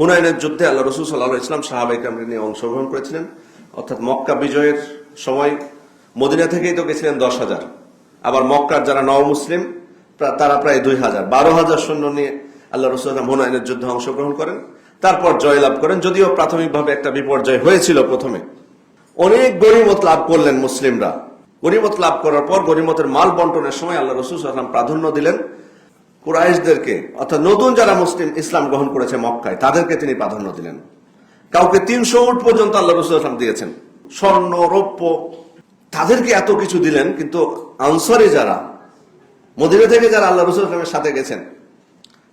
হুনাইনের যুদ্ধে আল্লাহ রসুল সাল্লাহ ইসলাম সাহাবাইকরামকে নিয়ে অংশগ্রহণ করেছিলেন। অর্থাৎ মক্কা বিজয়ের সময় মদিনা থেকেই তো গেছিলেন দশ হাজার। আবার মক্কার যারা নব মুসলিম তারা প্রায় দুই হাজার। বারো হাজার সৈন্য নিয়ে আল্লাহ রসুল হুনাইনের যুদ্ধে অংশগ্রহণ করেন। তারপর জয়লাভ করেন। যদিও প্রাথমিকভাবে একটা বিপর্যয় হয়েছিল প্রথমে। অনেক গরিমত লাভ করলেন মুসলিমরা। গরিমত লাভ করার পর গরিমতের মাল বন্টনের সময় আল্লাহ রসুল সাল্লাম প্রাধান্য দিলেন কুরাইশদেরকে, অর্থাৎ নতুন যারা মুসলিম ইসলাম গ্রহণ করেছে মক্কায়, তাদেরকে তিনি প্রাধান্য দিলেন। কাউকে তিনশো উট পর্যন্ত আল্লাহ রসুল আসলাম দিয়েছেন। স্বর্ণ, রৌপ্য, তাদেরকে এত কিছু দিলেন, কিন্তু আনসারে যারা, মদিনা থেকে যারা আল্লাহ রসুল আসলামের সাথে গেছেন,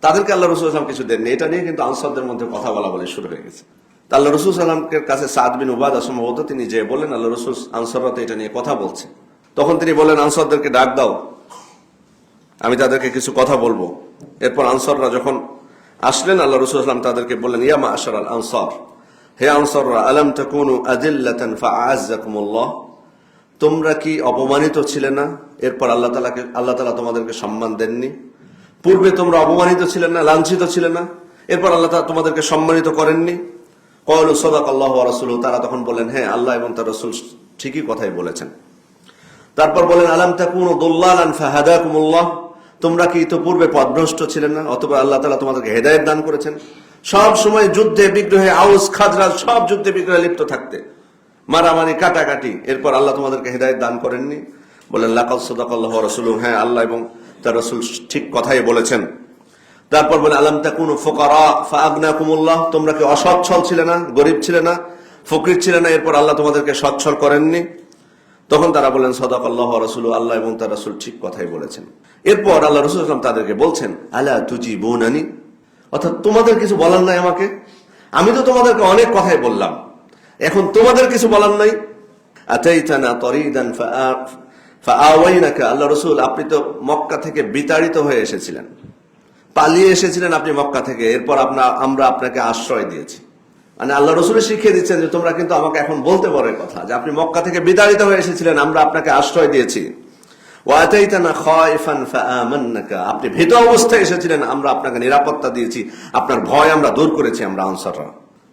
তাদেরকে আল্লাহ রসুল আসলাম কিছু দেননি। এটা নিয়ে কিন্তু আনসারদের মধ্যে কথা বলা বলে শুরু হয়ে গেছে। আল্লাহ রসুল সাল্লামকে কাছে সাদ বিন উবাদ সম্ভবত তিনি যে বলেন আল্লাহ রসুল আনসাররা তো এটা নিয়ে কথা বলছে। তখন তিনি বলেন আনসারদেরকে ডাক দাও। তাদেরকে কিছু কথা বলব। এরপর আনসাররা যখন আসলেন, আল্লাহ রসুল আসলাম তাদেরকে বললেন ইয়ামা আশার আল আনসার হে আনসাররা, আলম তাকুনু আদিল্লাতান তোমরা কি অপমানিত ছিলে না? এরপর আল্লাহ তালাকে আল্লাহ তালা তোমাদেরকে সম্মান দেননি। পূর্বে তোমরা অপমানিত ছিলে না, লাঞ্ছিত ছিলে না। এরপর আল্লাহ তালা তোমাদেরকে সম্মানিত করেননি। কয়লু সদাক আল্লাহ রসুল তারা তখন বলেন হ্যাঁ আল্লাহ এবং তার রসুল ঠিকই কথাই বলেছেন। তারপর বলেন, আলাম তাকুন দোল্লালান ফাহাদাকুমুল্লাহ? তোমরা কি ইতোপূর্বে পদভ্রষ্ট ছিলেন না? অথবা আল্লাহ তালা তোমাদেরকে হেদায়েত দান করেছেন। সব সময় যুদ্ধে, বিগ্রহে, আউস, খাজরাজ, সব যুদ্ধে বিগ্রহে লিপ্ত থাকতে। মারামারি, কাটাকাটি, এরপর আল্লাহ তোমাদেরকে হেদায়েত দান করেননি। বলেন লাকাল সদাকাল্লাহ রসুল হ্যাঁ আল্লাহ এবং তার রসুল ঠিক কথাই বলেছেন। তারপর বলে আলাম তাকুন ফোকারা ফাগনাকুমুল্লাহ তোমরা কি অসচ্ছল ছিলে না, গরিব ছিলে না, ফকির ছিলে না? এরপর আল্লাহ তোমাদেরকে সচ্ছল করেননি। তখন তারা বলেন সদাক আল্লাহ রসুল আল্লাহ এবং তার রসুল ঠিক কথাই বলেছেন। এরপর আল্লাহ রসুল আসলাম তাদেরকে বলছেন, আলা তুজি বৌনানি অর্থাৎ তোমাদের কিছু বলার নাই আমাকে? আমি তো তোমাদেরকে অনেক কথাই বললাম। এখন তোমাদের কিছু বলার নাই? আল্লাহ রসুল, আপনি তো মক্কা থেকে বিতাড়িত হয়ে এসেছিলেন। পালিয়ে এসেছিলেন আপনি মক্কা থেকে। এরপর আমরা আপনাকে আশ্রয় দিয়েছি। মানে আল্লাহ রসুল শিখিয়ে দিচ্ছেন যে তোমরা কিন্তু আমাকে এখন বলতে পারো কথা, যে আপনি মক্কা থেকে বিতাড়িত হয়ে এসেছিলেন, আমরা আপনাকে আশ্রয় দিয়েছি। আপনি ভীত অবস্থায় এসেছিলেন, আমরা আপনাকে নিরাপত্তা দিয়েছি, আপনার ভয় আমরা দূর করেছি আমরা আনসাররা।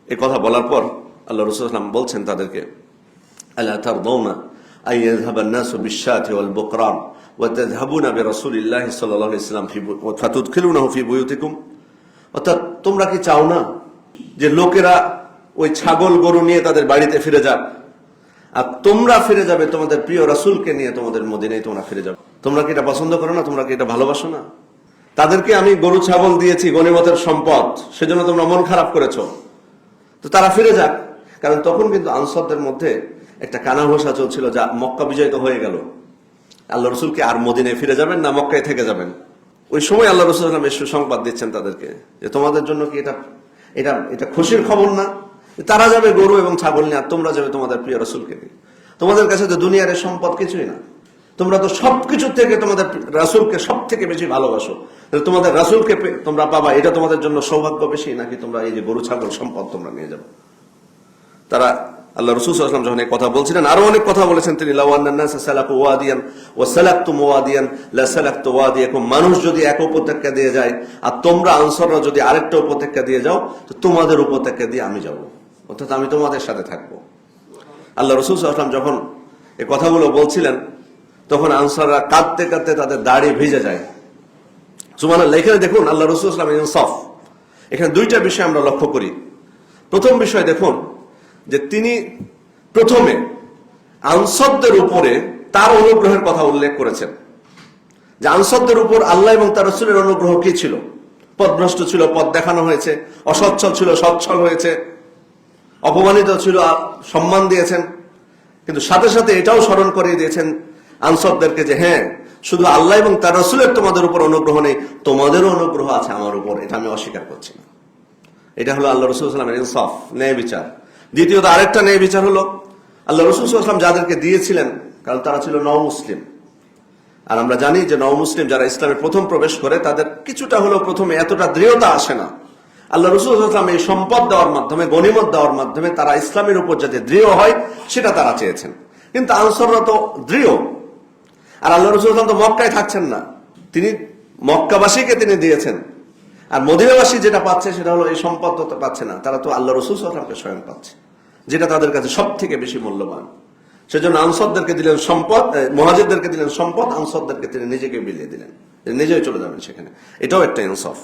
এ কথা বলার পর আল্লাহ রসুলাম বলছেন তাদেরকে আল্লাহ তার তোমরা কি চাও না যে লোকেরা ওই ছাগল গরু নিয়ে তাদের বাড়িতে ফিরে যাক আর তোমরা ফিরে যাবে তোমাদের প্রিয় রাসূলকে নিয়ে তোমাদের মদিনায় তোমরা ফিরে যাবে। তোমরা কি এটা পছন্দ করো না? তোমরা কি এটা ভালোবাসো না? তাদেরকে আমি গরু, ছাগল দিয়েছি গণিমতের সম্পদ, সেজন্য তোমরা মন খারাপ করেছ। তো তারা ফিরে যাক। কারণ তখন কিন্তু আনসারদের মধ্যে একটা কানাঘোষা চলছিল যা মক্কা বিজয় তো হয়ে গেল। আল্লাহ রসুল কি আর মদিনায় ফিরে যাবেন না মক্কায় থেকে যাবেন? ওই সময় আল্লাহ রসুল সুসংবাদ দিচ্ছেন তাদেরকে যে তোমাদের জন্য কি এটা এটা এটা খুশির খবর না? তারা যাবে গরু এবং ছাগল নিয়ে, আর তোমরা যাবে তোমাদের প্রিয় রসুলকে নিয়ে। তোমাদের কাছে তো দুনিয়ার সম্পদ কিছুই না। তোমরা তো সবকিছু থেকে তোমাদের রাসুলকে সব থেকে বেশি ভালোবাসো। তোমাদের রাসুলকে তোমরা পাবা, এটা তোমাদের জন্য সৌভাগ্য বেশি, নাকি তোমরা এই যে গরু, ছাগল সম্পদ তোমরা নিয়ে যাব? তারা আল্লাহ রসুল যখন এই কথা বলছিলেন, আরও অনেক কথা বলেছেন তিনি মানুষ যদি এক উপত্যকা দিয়ে যায়, আর তোমরা আনসাররা যদি আরেকটা উপত্যকা দিয়ে যাও, তো তোমাদের উপত্যকা দিয়ে আমি যাব, অর্থাৎ আমি তোমাদের সাথে থাকব। আল্লাহ রসুল আসলাম যখন এই কথাগুলো বলছিলেন, তখন আনসাররা কাঁদতে কাঁদতে তাদের দাড়ি ভিজে যায়। সুমান এখানে দেখুন, আল্লাহ রসুল আসলাম ইনসাফ। এখানে দুইটা বিষয় আমরা লক্ষ্য করি। প্রথম বিষয় দেখুন যে তিনি প্রথমে আনসরদের উপরে তার অনুগ্রহের কথা উল্লেখ করেছেন। যে আনসরদের উপর আল্লাহ এবং তার রসুলের অনুগ্রহ কি ছিল? পদভ্রষ্ট ছিল পদ দেখানো হয়েছে, অসচ্ছল ছিল, সচ্ছল হয়েছে, অপমানিত ছিল সম্মান দিয়েছেন। কিন্তু সাথে সাথে এটাও স্মরণ করিয়ে দিয়েছেন আনসরদেরকে যে হ্যাঁ শুধু আল্লাহ এবং তার রসুলের তোমাদের উপর অনুগ্রহ নেই, তোমাদেরও অনুগ্রহ আছে আমার উপর। এটা আমি অস্বীকার করছি না। এটা হলো আল্লাহ রসুল সাল্লামের ইনসাফ, ন্যায় বিচার। দ্বিতীয়ত আরেকটা ন্যায় বিচার হলো, আল্লাহ রসুল সাল্লাম যাদেরকে দিয়েছিলেন, কারণ তারা ছিল নও মুসলিম আর আমরা জানি যে নও মুসলিম যারা ইসলামে প্রথম প্রবেশ করে, তাদের কিছুটা হলো প্রথমে এতটা দৃঢ়তা আসে না। আল্লাহ রসুল সাল্লাম এই সম্পদ দেওয়ার মাধ্যমে, গণিমত দেওয়ার মাধ্যমে তারা ইসলামের উপর যাতে দৃঢ় হয়, সেটা তারা চেয়েছেন। কিন্তু আনসাররা তো দৃঢ়। আর আল্লাহ রসুল সাল্লাম তো মক্কায় থাকছেন না। তিনি মক্কাবাসীকে তিনি দিয়েছেন। আর মদিনাবাসী যেটা পাচ্ছে সেটা হলো এই সম্পদ তো পাচ্ছে না। তারা তো আল্লাহ রসুল স্বয়ং পাচ্ছে, যেটা তাদের কাছে সব থেকে বেশি মূল্যবান। সেজন্য আনসরদেরকে দিলেন সম্পদ মহাজিদদেরকে দিলেন সম্পদ, আনসরদেরকে তিনি নিজেকে বিলিয়ে দিলেন। নিজেই চলে যাবেন সেখানে। এটাও একটা ইনসাফ।